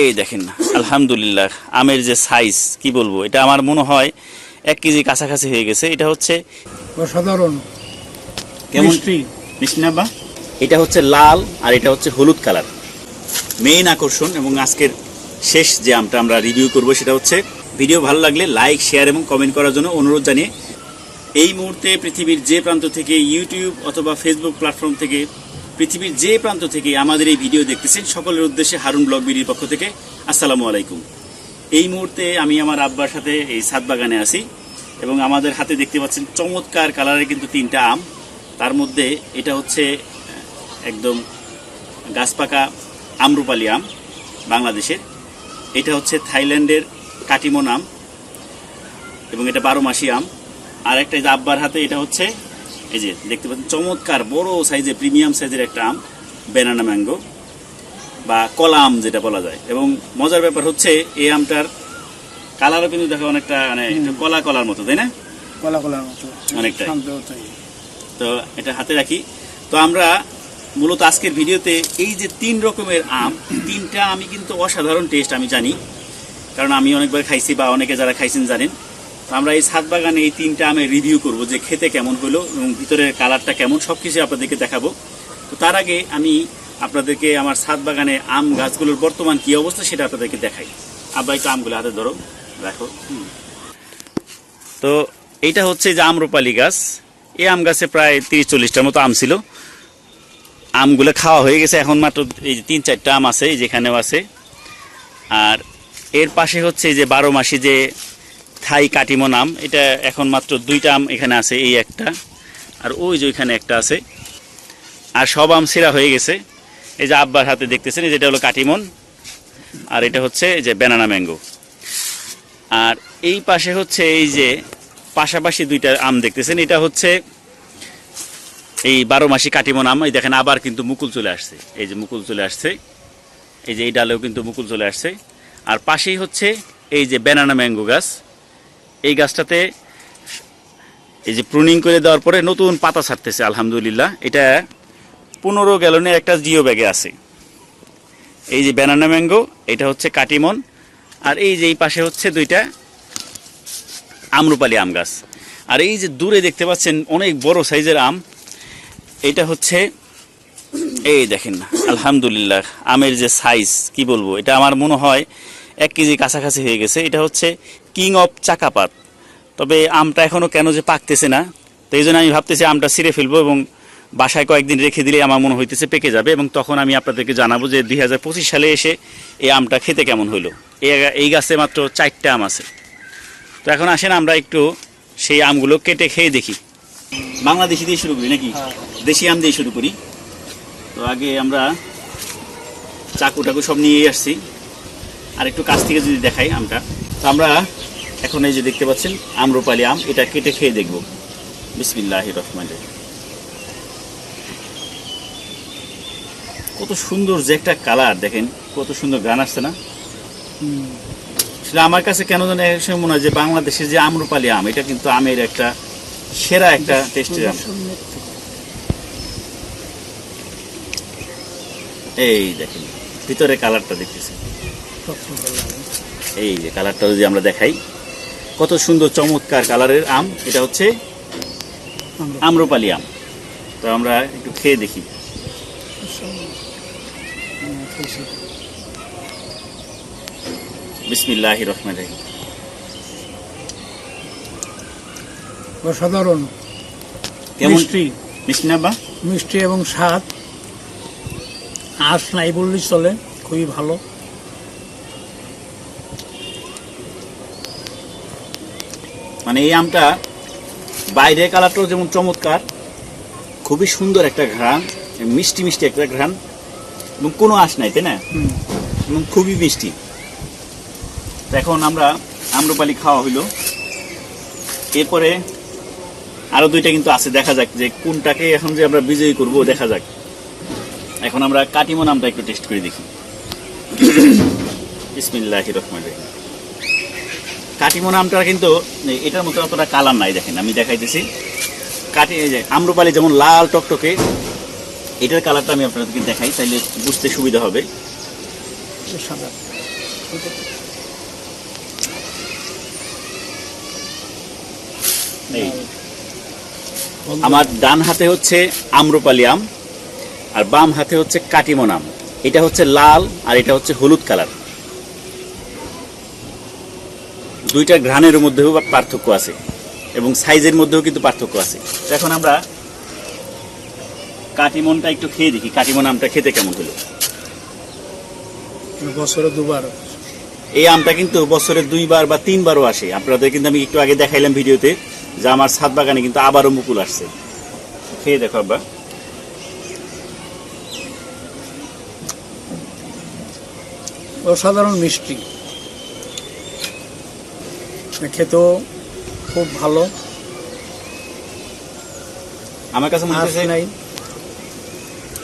এই দেখেন আলহামদুলিল্লাহ আমের যে সাইজ কি বলব এটা আমার মনে হয় এক কেজি কাছাকাছি হয়ে গেছে। এটা হচ্ছে অসাধারণ। কেমন? মিষ্টি। মিষ্টি বা? এটা হচ্ছে লাল আর এটা হচ্ছে হলুদ কালার মেইন আকর্ষণ এবং আজকের শেষ যে আমটা আমরা রিভিউ করব সেটা হচ্ছে ভিডিও ভালো লাগলে লাইক শেয়ার এবং কমেন্ট করার জন্য অনুরোধ জানিয়ে এই মুহূর্তে পৃথিবীর যে প্রান্ত থেকে ইউটিউব অথবা ফেসবুক প্ল্যাটফর্ম থেকে পৃথিবীর যে প্রান্ত থেকে আমাদের এই ভিডিও দেখতেছেন, সকলের উদ্দেশ্যে হারুন ব্লগ বিডির পক্ষ থেকে আসসালামু আলাইকুম। এই মুহূর্তে আমি আমার আব্বার সাথে এই সাত বাগানে আছি এবং আমাদের হাতে দেখতে পাচ্ছেন চমৎকার কালারের কিন্তু তিনটা আম। তার মধ্যে এটা হচ্ছে একদম গাছপাকা আমরুপালি আম বাংলাদেশের। এটা হচ্ছে থাইল্যান্ডের কাটিমন আম এবং এটা বারো মাসি আম। আর একটা আব্বার হাতে এটা হচ্ছে এই যে দেখতে পাচ্ছেন চমৎকার বড় সাইজের প্রিমিয়াম সাইজের একটা আম ব্যানানা ম্যাঙ্গো বা কলা আম যেটা বলা যায়। এবং মজার ব্যাপার হচ্ছে এই আমটার কালারও কিন্তু দেখো অনেকটা মানে কলা কলার মতো তাই না? কলা কলার মতো অনেকটাই। তাই। তো এটা হাতে রাখি। তো আমরা মূলত আজকের ভিডিওতে এই যে তিন রকমের আম তিনটা আমি কিন্তু অসাধারণ টেস্ট আমি জানি। কারণ আমি অনেকবার খাইছি বা অনেকে যারা খাইছেন জানেন। আমরা এই ছাদ বাগানে এই তিনটা আমের রিভিউ করব যে খেতে কেমন হলো এবং ভিতরের কালারটা কেমন সব কিছু আপনাদেরকে দেখাবো। তো তার আগে আমি আপনাদেরকে আমার ছাদ বাগানে আম গাছগুলোর বর্তমান কি অবস্থা সেটা আপনাদেরকে দেখাই। আব্বা, একটু আমগুলো হাতে ধরো রাখো তো এইটা হচ্ছে যে আম্রপালি গাছ। এই আম গাছে প্রায় তিরিশ চল্লিশটার মতো আম ছিল। আমগুলো খাওয়া হয়ে গেছে এখন মাত্র এই যে তিন চারটা আম আছে যেখানেও আছে। আর এর পাশে হচ্ছে যে বারো মাসি যে থাই কাটিমন আম এটা এখন মাত্র দুইটা আম এখানে আছে, এই একটা। আর ওই যে ওইখানে একটা আছে। আর সব আম সেরা হয়ে গেছে। এই যে আব্বার হাতে দেখতেছেন, এই যেটা হলো কাটিমন। আর এটা হচ্ছে যে ব্যানানা ম্যাঙ্গো। আর এই পাশে হচ্ছে এই যে পাশাপাশি দুইটা আম দেখতেছেন, এটা হচ্ছে এই বারো মাসি কাটিমন আম এই দেখেন, আবার কিন্তু মুকুল চলে আসছে। এই যে মুকুল চলে আসছে। এই যে এই ডালেও কিন্তু মুকুল চলে আসছে। আর পাশেই হচ্ছে এই যে ব্যানানা ম্যাঙ্গো গাছ। এই গাছটাতে এই যে প্রুনিং করে দেওয়ার পরে নতুন পাতা ছাড়তেছে, আলহামদুলিল্লাহ। এটা পনেরো গ্যালনের একটা জিও ব্যাগে আছে। এই যে ব্যানানা ম্যাঙ্গো এটা হচ্ছে কাটিমন। আর এই যে এই পাশে হচ্ছে দুইটা আমরুপালি আম গাছ। আর এই যে দূরে দেখতে পাচ্ছেন অনেক বড় সাইজের আম, এটা হচ্ছে এই দেখেন না, আলহামদুলিল্লাহ, আমের যে সাইজ কি বলব? এটা আমার মনে হয় এক কেজি কাছাকাছি হয়ে গেছে। এটা হচ্ছে কিং অফ চাকাপাত। তবে আমটা এখনও কেন যে পাকতেছে না তো এই জন্য আমি ভাবতেছি আমটা ছিঁড়ে ফেলব এবং বাসায় কয়েকদিন রেখে দিলে আমার মনে হইতেছে পেকে যাবে এবং তখন আমি আপনাদেরকে জানাব যে দুই হাজার পঁচিশ সালে এসে এই আমটা খেতে কেমন হইল। এই এই গাছে মাত্র চারটা আম আছে। তো এখন আসেন আমরা একটু সেই আমগুলো কেটে খেয়ে দেখি। বাংলাদেশি দিয়ে শুরু করি নাকি? হ্যাঁ। দেশি আম দিয়ে শুরু করি। তো আগে আমরা চাকু টাকু সব নিয়ে আসছি। আর একটু কাছ থেকে যদি দেখাই আমটা। আমরা এখন এই যে দেখতে পাচ্ছেন আমরুপালি আম এটা কেটে খেয়ে দেখব। বিসমিল্লাহ রহমান কত সুন্দর যে একটা কালার দেখেন কত সুন্দর গান আসছে না? আসলে আমার কাছে কেন জানি এক সময় মনে হয় যে বাংলাদেশের যে আমরুপালি আম এটা কিন্তু আমের একটা সেরা একটা টেস্টের আম। এই দেখেন ভিতরে কালারটা দেখতেছি। এই যে কালারটা যদি আমরা দেখাই কত সুন্দর চমৎকার কালারের আম। এটা হচ্ছে আম্রপালি আম। তো আমরা একটু খেয়ে দেখি। বিসমিল্লাহ রহমান রহিম। অসাধারণ। মিষ্টি। মিষ্টি না বা? মিষ্টি এবং স্বাদ। আঁশ নাই বললেই চলে খুবই ভালো। মানে এই আমটা বাইরের কালারটাও যেমন চমৎকার খুবই সুন্দর একটা ঘ্রাণ মিষ্টি মিষ্টি একটা ঘ্রাণ এবং কোনো আশ নাই তাই না? এবং খুবই মিষ্টি। এখন আমরা আম্রপালি খাওয়া হইল। এরপরে আরও দুইটা কিন্তু আছে দেখা যাক যে কোনটাকে এখন যে আমরা বিজয়ী করব দেখা যাক। এখন আমরা কাটিমন আমটা একটু টেস্ট করে দেখি। বিসমিল্লাহ রহমান রহিম। কাটিমন আমটা কিন্তু এটার মতো অতটা কালার নাই, দেখেন, আমি দেখাইতেছি। কাটি এই যে আম্রপালি যেমন লাল টকটকে, এটার কালারটা আমি আপনাদেরকে দেখাই, তাইলে বুঝতে সুবিধা হবে। আমার ডান হাতে হচ্ছে আম্রপালি আম, আর বাম হাতে হচ্ছে কাটিমন আম এটা হচ্ছে লাল, আর এটা হচ্ছে হলুদ কালার দুইটা ঘ্রাণের মধ্যেও পার্থক্য আছে এবং সাইজের মধ্যেও কিন্তু পার্থক্য আছে। এখন আমরা কাটিমনটা একটু খেয়ে দেখি কাটিমন আমটা খেতে কেমন হলো? বছরে দুবার। এই আমটা কিন্তু বছরে দুইবার বা তিনবারও আসে। আপনাদের কিন্তু আমি একটু আগে দেখাইলাম ভিডিওতে যে আমার ছাদ বাগানে কিন্তু আবারও মুকুল আসছে। খেয়ে দেখো আব্বা অসাধারণ মিষ্টি। খেতেও খুব ভালো। আমার কাছে মনে হচ্ছে নাই।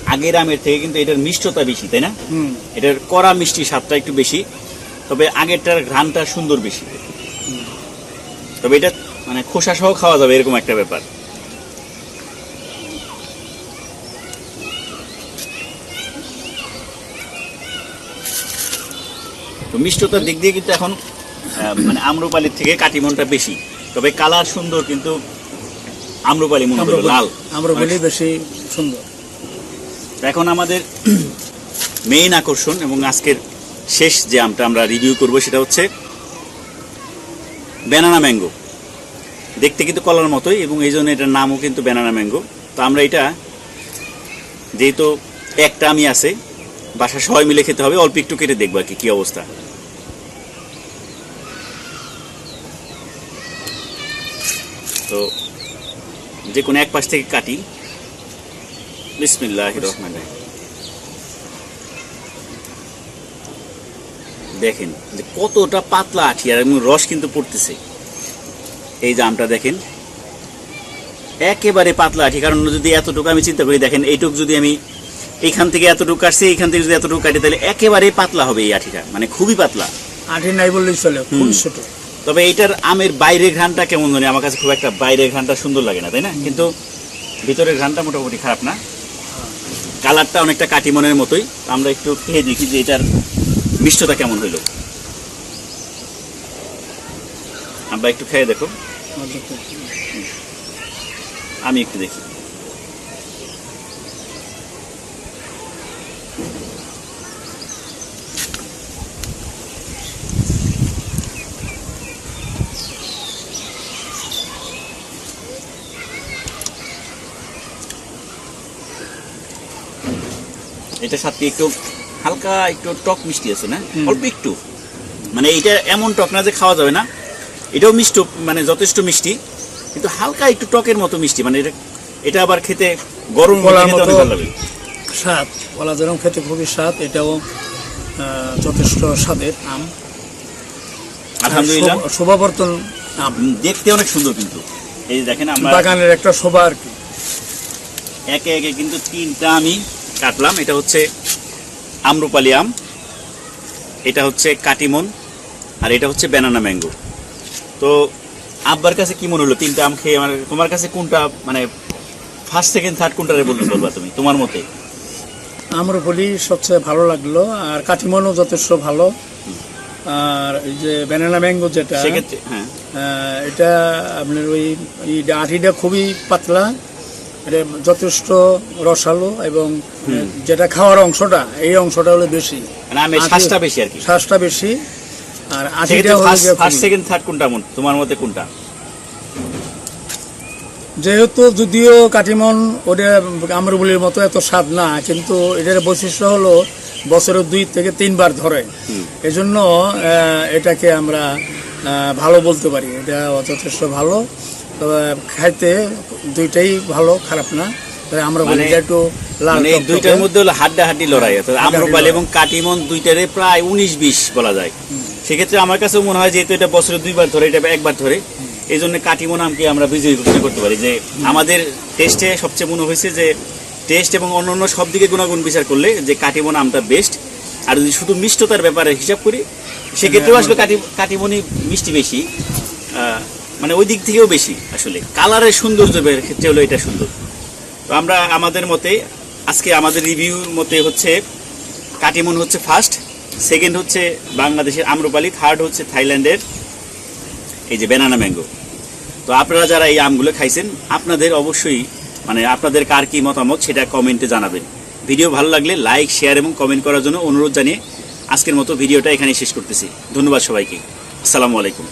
আগের আমের থেকে কিন্তু এটার মিষ্টতা বেশি তাই না? হুম। এটার কড়া মিষ্টি স্বাদটা একটু বেশি তবে আগেরটার ঘ্রাণটা সুন্দর বেশি। তবে এটা মানে খোসা সহ খাওয়া যাবে এরকম একটা ব্যাপার। তো মিষ্টতার দিক দিয়ে কিন্তু এখন মানে আম্রপালির থেকে কাটিমনটা বেশি। তবে কালার সুন্দর কিন্তু আম্রপালি মনে করো লাল। আমরা বলি বেশি সুন্দর। এখন আমাদের মেইন আকর্ষণ এবং আজকের শেষ যে আমটা আমরা রিভিউ করব সেটা হচ্ছে ব্যানানা ম্যাঙ্গো দেখতে কিন্তু কলার মতোই এবং এই জন্য এটার নামও কিন্তু ব্যানানা ম্যাঙ্গো তো আমরা এটা যেহেতু একটা আমি আছে বাসা সবাই মিলে খেতে হবে অল্প একটু কেটে দেখব আর কি কী অবস্থা। তো যে কোনো এক পাশ থেকে কাটি। বিসমিল্লাহ রহমান দেখেন যে কতটা পাতলা আঠি আর রস কিন্তু পড়তেছে। এই যে আমটা দেখেন একেবারে পাতলা আঠি। কারণ যদি এতটুকু আমি চিন্তা করি দেখেন এইটুক যদি আমি এইখান থেকে এতটুকু কাটছি এইখান থেকে যদি এতটুকু কাটি তাহলে একেবারে পাতলা হবে এই আঠিটা। মানে খুবই পাতলা। আঠি নাই বললেই চলে খুব। ছোট। তবে এইটার আমের বাইরের ঘ্রাণটা কেমন জানি? আমার কাছে খুব একটা বাইরের ঘ্রাণটা সুন্দর লাগে না তাই না? কিন্তু ভিতরের ঘ্রাণটা মোটামুটি খারাপ না। কালারটা অনেকটা কাটিমনের মতোই। আমরা একটু খেয়ে দেখি যে এটার মিষ্টতা কেমন হইল। আমরা একটু খেয়ে দেখো। আমি একটু দেখি। এটা সাথে একটু হালকা একটু টক মিষ্টি আছে না। অল্প একটু। মানে এটা এমন টক না যে খাওয়া যাবে না। এটাও মিষ্ট মানে যথেষ্ট মিষ্টি। কিন্তু হালকা একটু টকের মতো মিষ্টি মানে এটা এটা আবার খেতে গরম কলার মতো। ভালো লাগে। স্বাদ বলা যেরকম খেতে খুবই স্বাদ এটাও যথেষ্ট স্বাদের আম। আলহামদুলিল্লাহ। শোভা- শোভাবর্তন আম। দেখতে অনেক সুন্দর কিন্তু। এই যে দেখেন আমরা বাগানের একটা শোভা আর কি। একে একে কিন্তু তিনটা আমি কাটলাম এটা হচ্ছে আম্রপালি আম এটা হচ্ছে কাটিমন আর এটা হচ্ছে ব্যানানা ম্যাঙ্গো। তো আব্বার কাছে কি মনে হলো তিনটা আম খেয়ে আমার তোমার কাছে কোনটা মানে ফার্স্ট সেকেন্ড থার্ড কোনটারে বলতে বলবা তুমি তোমার মতে? আমরা বলি সবচেয়ে ভালো লাগল আর কাঠিমনও যথেষ্ট ভালো। আর এই যে ব্যানানা ম্যাঙ্গো যেটা সেক্ষেত্রে হ্যাঁ। এটা আপনার ওই আঠিটা খুবই পাতলা এটা যথেষ্ট রসালো এবং যেটা খাওয়ার অংশটা এই অংশটা হলো বেশি। মানে শ্বাসটা বেশি আর কি। শ্বাসটা বেশি। আর ফার্স্ট সেকেন্ড থার্ড কোনটা তোমার মতে কোনটা? যেহেতু যদিও কাটিমন ওটা আমরবুলির মতো এত স্বাদ না কিন্তু এটার বৈশিষ্ট্য হলো বছরে দুই থেকে তিনবার ধরে। এজন্য এটাকে আমরা ভালো বলতে পারি। এটা যথেষ্ট ভালো। খাইতে দুইটাই ভালো খারাপ না। আমরা বলি মানে- একটু মানে দুইটার মধ্যে হলো হাড্ডাহাড্ডি লড়াই অর্থাৎ আম্রপালি এবং কাটিমন দুইটারে প্রায় উনিশ বিশ বলা যায়। সেক্ষেত্রে আমার কাছেও মনে হয় যেহেতু এটা বছরে দুইবার ধরে এটা একবার ধরে এই জন্য কাটিমন আমকে আমরা বিজয়ী ঘোষণা করতে পারি যে আমাদের টেস্টে সবচেয়ে মনে হয়েছে যে টেস্ট এবং অন্যান্য সব দিকে গুণাগুণ বিচার করলে যে কাটিমন আমটা বেস্ট আর যদি শুধু মিষ্টতার ব্যাপারে হিসাব করি সেক্ষেত্রেও আসলে কাটি কাটিমনই মিষ্টি বেশি। মানে ওই দিক থেকেও বেশি আসলে। কালারের সৌন্দর্যের ক্ষেত্রে হলো এটা সুন্দর। তো আমরা আমাদের মতে, আজকে আমাদের রিভিউর মতে হচ্ছে, কাটিমন হচ্ছে ফার্স্ট সেকেন্ড হচ্ছে বাংলাদেশের আম্রপালি থার্ড হচ্ছে থাইল্যান্ডের এই যে ব্যানানা ম্যাঙ্গো তো আপনারা যারা এই আমগুলো খাইছেন, আপনাদের অবশ্যই মানে আপনাদের কার কি মতামত সেটা কমেন্টে জানাবেন। ভিডিও ভালো লাগলে লাইক শেয়ার এবং কমেন্ট করার জন্য অনুরোধ জানিয়ে আজকের মতো ভিডিওটা এখানে শেষ করতেছি। ধন্যবাদ সবাইকে। আসসালামু আলাইকুম।